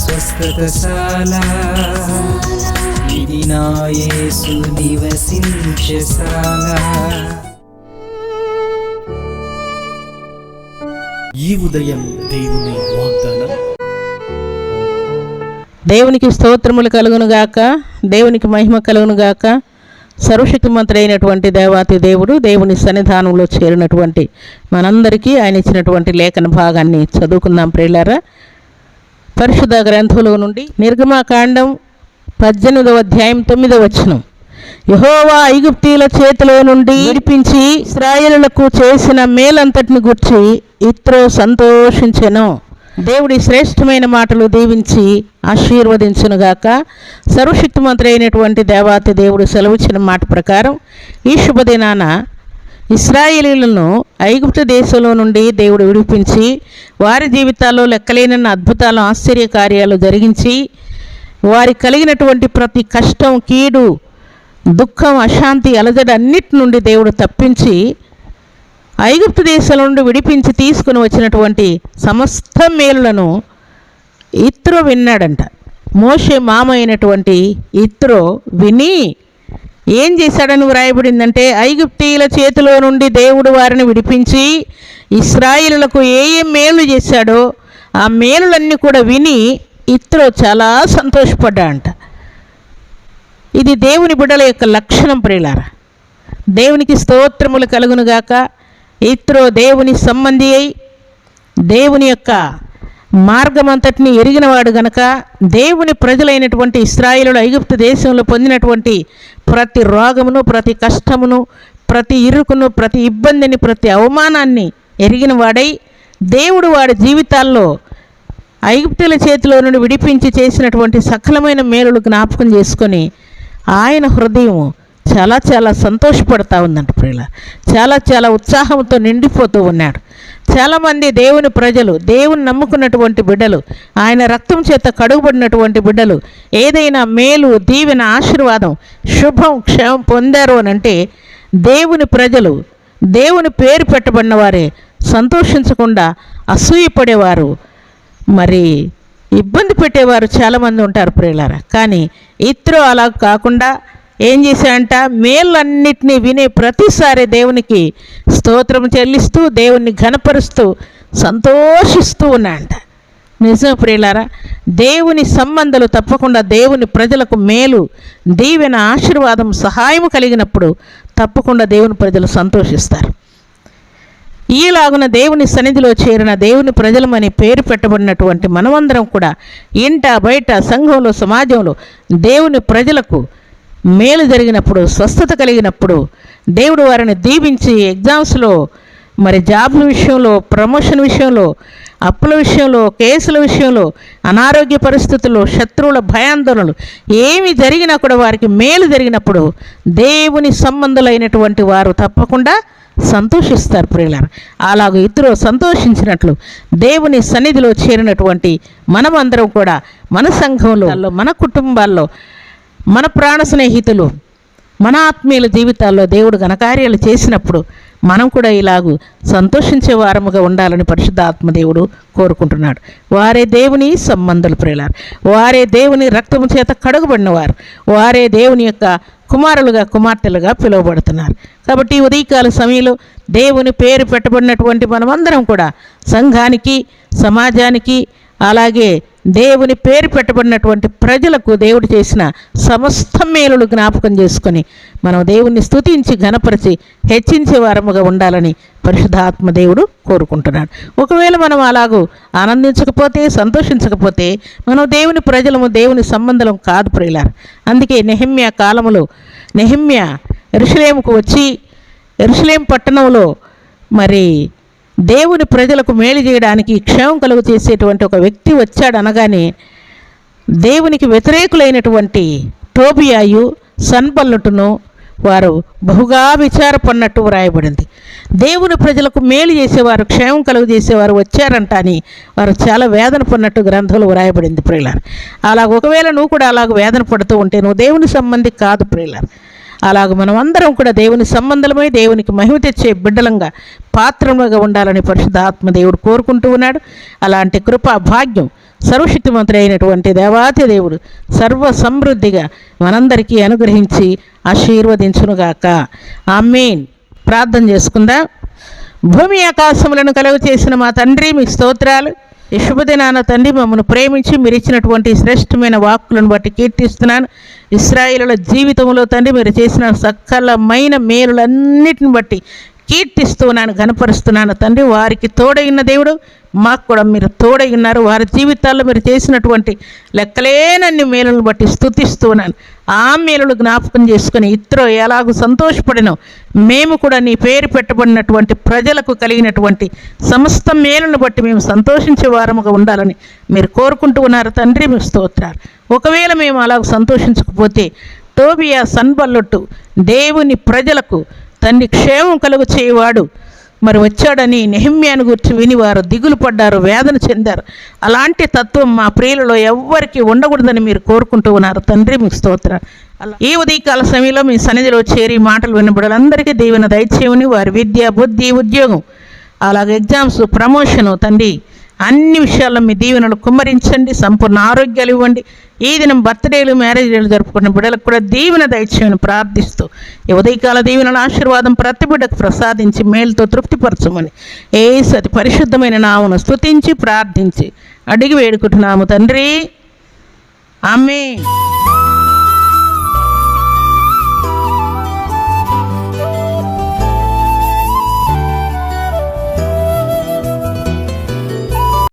స్వస్థతశాల. ఇది నా యేసు నివసించశాల ఈ ఉదయం దేవుని వాగ్దానం. దేవునికి స్తోత్రములు కలుగును గాక దేవునికి మహిమ కలుగును గాక. సర్వశక్తిమంతుడు అయినటువంటి దేవాతి దేవుడు దేవుని సన్నిధానంలో చేరినటువంటి మనందరికీ ఆయన ఇచ్చినటువంటి లేఖన భాగాన్ని చదువుకుందాం ప్రియులారా. పరిశుద్ధ గ్రంథంలో నుండి నిర్గమాకాండం పద్దెనిమిదవ అధ్యాయం తొమ్మిదవ వచనం. యహోవా ఐగుప్తీల చేతిలో నుండి విడిపించి ఇస్రాయేలులకు చేసిన మేలంతటిని గుర్చి ఇత్రో సంతోషించెను. దేవుడి శ్రేష్టమైన మాటలు దీవించి ఆశీర్వదించునుగాక. సర్వశక్తిమంతుడు అయినటువంటి దేవాతి దేవుడు సెలవిచ్చిన మాట ప్రకారం ఈ శుభదినాన ఇస్రాయేలీలను ఐగుప్తు దేశంలో నుండి దేవుడు విడిపించి వారి జీవితాల్లో లెక్కలేనన్న అద్భుతాలు ఆశ్చర్య కార్యాలు జరిగించి వారి కలిగినటువంటి ప్రతి కష్టం కీడు దుఃఖం అశాంతి అలజడి అన్నిటి నుండి దేవుడు తప్పించి ఐగుప్తు దేశం నుండి విడిపించి తీసుకుని వచ్చినటువంటి సమస్త మేలులను ఇత్రో విన్నాడంట. మోషే మామ అయినటువంటి ఇత్రో విని ఏం చేశాడని వ్రాయబడిందంటే ఐగుప్తీయుల చేతిలో నుండి దేవుడు వారిని విడిపించి ఇస్రాయిలకు ఏ ఏ మేలు చేశాడో ఆ మేలులన్నీ కూడా విని ఇత్రో చాలా సంతోషపడ్డాడంట. ఇది దేవుని బిడ్డల యొక్క లక్షణం ప్రియులారా. దేవునికి స్తోత్రములు కలుగునుగాక. ఇత్రో దేవుని సంబంధి అయి దేవుని యొక్క మార్గమంతటిని ఎరిగినవాడు గనక దేవుని ప్రజలైనటువంటి ఇస్రాయిలు ఐగుప్తు దేశంలో పొందినటువంటి ప్రతి రోగమును ప్రతి కష్టమును ప్రతి ఇరుకును ప్రతి ఇబ్బందిని ప్రతి అవమానాన్ని ఎరిగిన వాడై దేవుడు వాడి జీవితాల్లో ఐగుప్తుల చేతిలో నుండి విడిపించి చేసినటువంటి సకలమైన మేలులు జ్ఞాపకం చేసుకొని ఆయన హృదయం చాలా చాలా సంతోషపడతా ఉందంట ప్రియుల చాలా చాలా ఉత్సాహంతో నిండిపోతూ ఉన్నాడు. చాలామంది దేవుని ప్రజలు దేవుని నమ్ముకున్నటువంటి బిడ్డలు ఆయన రక్తం చేత కడుగుబడినటువంటి బిడ్డలు ఏదైనా మేలు దీవెన ఆశీర్వాదం శుభం క్షేమం పొందారు అని అంటే దేవుని ప్రజలు దేవుని పేరు పెట్టబడిన వారే సంతోషించకుండా అసూయపడేవారు. మరి ఇబ్బంది పెట్టేవారు చాలామంది ఉంటారు ప్రియులారా. కానీ ఇత్రో అలా కాకుండా ఏం చేశాడంట? మేళ్ళన్నిటినీ వినే ప్రతిసారి దేవునికి స్తోత్రం చెల్లిస్తూ దేవుణ్ణి ఘనపరుస్తూ సంతోషిస్తూ ఉన్నాడంట. నిజం ప్రియులారా దేవుని సంబంధాలు తప్పకుండా దేవుని ప్రజలకు మేలు దీవెన ఆశీర్వాదం సహాయం కలిగినప్పుడు తప్పకుండా దేవుని ప్రజలు సంతోషిస్తారు. ఈలాగున దేవుని సన్నిధిలో చేరిన దేవుని ప్రజలమని పేరు పెట్టబడినటువంటి మనమందరం కూడా ఇంట బయట సంఘంలో సమాజంలో దేవుని ప్రజలకు మేలు జరిగినప్పుడు స్వస్థత కలిగినప్పుడు దేవుడు వారిని దీవించి ఎగ్జామ్స్లో మరి జాబ్ల విషయంలో ప్రమోషన్ విషయంలో అప్పుల విషయంలో కేసుల విషయంలో అనారోగ్య పరిస్థితుల్లో శత్రువుల భయాందోళనలు ఏమి జరిగినా కూడా వారికి మేలు జరిగినప్పుడు దేవుని సంబంధులైనటువంటి వారు తప్పకుండా సంతోషిస్తారు ప్రియులారు. అలాగ ఇద్దరు సంతోషించినట్లు దేవుని సన్నిధిలో చేరినటువంటి మనమందరం కూడా మన సంఘంలో మన కుటుంబాల్లో మన ప్రాణ స్నేహితులు మన ఆత్మీయుల జీవితాల్లో దేవుడు ఘనకార్యాలు చేసినప్పుడు మనం కూడా ఇలాగూ సంతోషించే వారముగా ఉండాలని పరిశుద్ధ దేవుడు కోరుకుంటున్నాడు. వారే దేవుని సంబంధులు ప్రియులారు. వారే దేవుని రక్తము చేత కడుగుబడినవారు. వారే దేవుని యొక్క కుమారులుగా కుమార్తెలుగా పిలువబడుతున్నారు. కాబట్టి ఉదయకాల సమయంలో దేవుని పేరు పెట్టబడినటువంటి మనమందరం కూడా సంఘానికి సమాజానికి అలాగే దేవుని పేరు పెట్టబడినటువంటి ప్రజలకు దేవుడు చేసిన సమస్త మేలులు జ్ఞాపకం చేసుకొని మనం దేవుణ్ణి స్తుతించి ఘనపరిచి హెచ్చించే వారముగా ఉండాలని పరిశుద్ధాత్మ దేవుడు కోరుకుంటున్నాడు. ఒకవేళ మనం అలాగూ ఆనందించకపోతే సంతోషించకపోతే మనం దేవుని ప్రజలము దేవుని సంబంధం కాదు ప్రియులారు. అందుకే నెహిమ్య కాలములో నెహిమ్య ఎరుసలేముకు వచ్చి ఎరుసలేం పట్టణంలో మరి దేవుని ప్రజలకు మేలు చేయడానికి క్షేమం కలుగు చేసేటువంటి ఒక వ్యక్తి వచ్చాడు అనగానే దేవునికి వ్యతిరేకులైనటువంటి టోబియాయు సన్బల్లుటును వారు బహుగా విచారపడినట్టు వ్రాయబడింది. దేవుని ప్రజలకు మేలు చేసేవారు క్షేమం కలుగు చేసేవారు వచ్చారంట అని వారు చాలా వేదన పడినట్టు గ్రంథంలో వ్రాయబడింది ప్రియులారు. అలా ఒకవేళ నువ్వు కూడా అలాగ వేదన పడుతూ ఉంటే నువ్వు దేవుని సంబంధి కాదు ప్రియులారు. అలాగ మనం అందరం కూడా దేవుని సంబంధమై దేవునికి మహిమ తెచ్చే బిడ్డలంగా పాత్రలుగా ఉండాలని పరిశుద్ధ ఆత్మదేవుడు కోరుకుంటూ ఉన్నాడు. అలాంటి కృపా భాగ్యం సర్వశక్తిమంతుడు అయినటువంటి దేవాతి దేవుడు సర్వ సమృద్ధిగా మనందరికీ అనుగ్రహించి ఆశీర్వదించునుగాక. ఆమెన్. ప్రార్థన చేసుకుందాం. భూమి ఆకాశములను కలుగు చేసిన మా తండ్రి మీ స్తోత్రాలు. ఈ శుభదినాన తండ్రి మమ్మల్ని ప్రేమించి మీరు ఇచ్చినటువంటి శ్రేష్టమైన వాక్కులను బట్టి కీర్తిస్తున్నాను. ఇస్రాయిల జీవితంలో తండ్రి మీరు చేసిన సకలమైన మేలులన్నిటిని బట్టి కీర్తిస్తున్నాను గనపరుస్తున్నాను తండ్రి వారికి తోడైన దేవుడు మాకు కూడా మీరు తోడై ఉన్నారు. వారి జీవితాల్లో మీరు చేసినటువంటి లెక్కలేనన్ని మేలులను బట్టి స్థుతిస్తున్నాను ఆ మేలులు జ్ఞాపకం చేసుకుని ఇతరు ఎలాగూ సంతోషపడినో మేము కూడా నీ పేరు పెట్టబడినటువంటి ప్రజలకు కలిగినటువంటి సమస్త మేలును బట్టి మేము సంతోషించే వారముగా ఉండాలని మీరు కోరుకుంటూ ఉన్నారు. తండ్రి మీ స్తోత్రాలు. ఒకవేళ మేము అలాగ సంతోషించకపోతే టోబియా సన్బల్లొట్టు దేవుని ప్రజలకు తండ్రి క్షేమం కలుగు చేయవాడు మరి వచ్చాడని నెహిమ్యాను గురించి విని వారు దిగులు పడ్డారు వేదన చెందారు. అలాంటి తత్వం మా ప్రియులలో ఎవ్వరికి ఉండకూడదని మీరు కోరుకుంటూ ఉన్నారు. తండ్రి మీకు స్తోత్ర అలా. ఈ ఉదయకాల సమయంలో మీ సన్నిధిలో చేరి మాటలు వినబడాలందరికీ దీవెన దయచేయమని వారి విద్య బుద్ధి ఉద్యోగం అలాగే ఎగ్జామ్స్ ప్రమోషను తండ్రి అన్ని విషయాల్లో మీ దీవెనలు కుమ్మరించండి సంపూర్ణ ఆరోగ్యాలు ఇవ్వండి. ఈ దినం బర్త్డేలు మ్యారేజ్లు జరుపుకున్న బిడ్డలకు కూడా దీవెన దయచేయమని ప్రార్థిస్తూ ఈ ఉదయకాల దీవెనల ఆశీర్వాదం ప్రతి బిడ్డకు ప్రసాదించి మేలుతో తృప్తిపరచమని ఏ సతి పరిశుద్ధమైన నామను స్తుతించి ప్రార్థించి అడిగి వేడుకుంటున్నాము తండ్రి. ఆమె